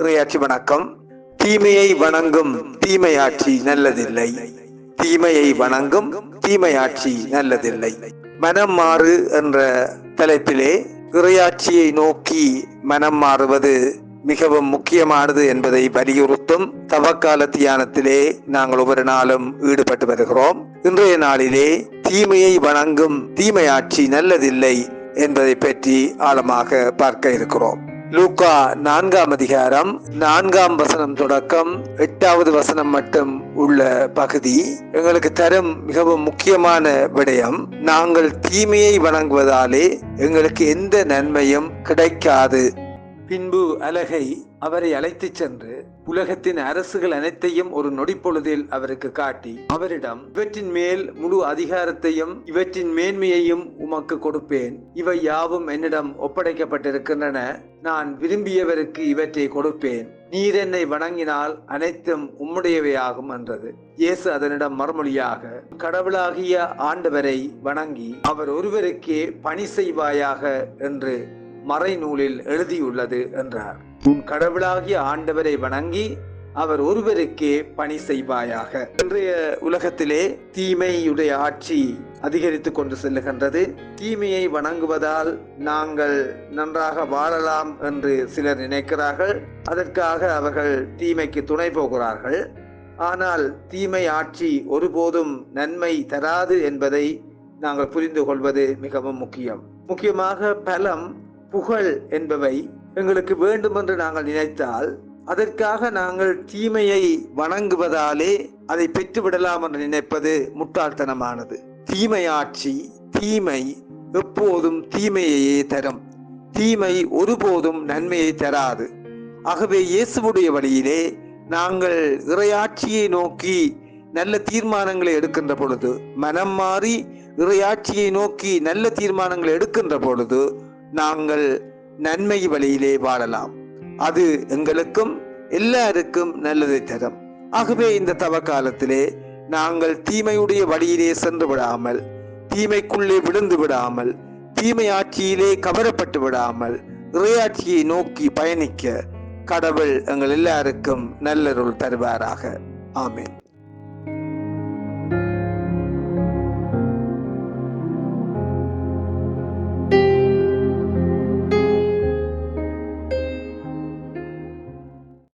இறையாட்சி வணக்கம். தீமையை வணங்கும் தீமையாட்சி நல்லதில்லை. தீமையை வணங்கும் தீமையாட்சி நல்லதில்லை. மனம் மாறு என்ற தலைப்பிலே இறையாட்சியை நோக்கி மனம் மாறுவது மிகவும் முக்கியமானது என்பதை வலியுறுத்தும் தவக்கால தியானத்திலே நாங்கள் ஒவ்வொரு நாளும் ஈடுபட்டு வருகிறோம். இன்றைய நாளிலே தீமையை வணங்கும் தீமையாட்சி நல்லதில்லை என்பதை பற்றி ஆழமாக பார்க்க இருக்கிறோம். லூக்கா நான்காம் அதிகாரம் நான்காம் வசனம் தொடக்கம் எட்டாவது வசனம் மட்டும் உள்ள பகுதி. எங்களுக்கு தரும் மிகவும் முக்கியமான விடயம் நாங்கள் தீமையை வணங்குவதாலே எங்களுக்கு எந்த நன்மையும் கிடைக்காது. பின்பு அலகை அவரை அழைத்துச் சென்று உலகத்தின் அரசுகள் அனைத்தையும் ஒரு நொடிப்பொழுதில் அவருக்கு காட்டி அவரிடம் இவற்றின் மேல் முழு அதிகாரத்தையும் இவற்றின் மேன்மையையும் உமக்கு கொடுப்பேன். இவை யாவும் என்னிடம் ஒப்படைக்கப்பட்டிருக்கின்றன. நான் விரும்பியவருக்கு இவற்றை கொடுப்பேன். நீர் என்னை வணங்கினால் அனைத்தும் உம்முடையவையாகும் என்றது. இயேசு அதனிடம் மறுமொழியாக கடவுளாகிய ஆண்டவரை வணங்கி அவர் ஒருவருக்கே பணி செய்வாயாக என்று மறைநூலில் எழுதியுள்ளது என்றார். உன் கடவுளாகிய ஆண்டவரை வணங்கி அவர் ஒருவருக்கே பணி செய்வாயாக. இன்றைய உலகத்திலே தீமையுடைய ஆட்சி அதிகரித்து கொண்டு செல்லுகின்றது. தீமையை வணங்குவதால் நாங்கள் நன்றாக வாழலாம் என்று சிலர் நினைக்கிறார்கள். அதற்காக அவர்கள் தீமைக்கு துணை போகிறார்கள். ஆனால் தீமை ஆட்சி ஒருபோதும் நன்மை தராது என்பதை நாங்கள் புரிந்து கொள்வது மிகவும் முக்கியம். முக்கியமாக பலம் புகழ் என்பவை எங்களுக்கு வேண்டும் என்று நாங்கள் நினைத்தால் அதற்காக நாங்கள் தீமையை வணங்குவதாலே அதை பெற்றுவிடலாம் என்று நினைப்பது முட்டாள்தனமானது. தீமையாட்சி தீமை எப்போதும் தீமையையே தரும். தீமை ஒருபோதும் நன்மையை தராது. ஆகவே இயேசுவுடைய வழியிலே நாங்கள் இறையாட்சியை நோக்கி நல்ல தீர்மானங்களை எடுக்கின்ற பொழுது மனம் மாறி இறையாட்சியை நோக்கி நல்ல தீர்மானங்களை எடுக்கின்ற பொழுது நாங்கள் நன்மை வழியிலே வாழலாம். அது எங்களுக்கும் எல்லாருக்கும் நல்லதை தரும். ஆகவே இந்த தவ காலத்திலே நாங்கள் தீமையுடைய வழியிலே சென்று விடாமல் தீமைக்குள்ளே விழுந்து விடாமல் தீமை ஆட்சியிலே கவரப்பட்டு விடாமல் இறையாட்சியை நோக்கி பயணிக்க கடவுள் எங்கள் எல்லாருக்கும் நல்லருள் தருவாராக. ஆமேன்.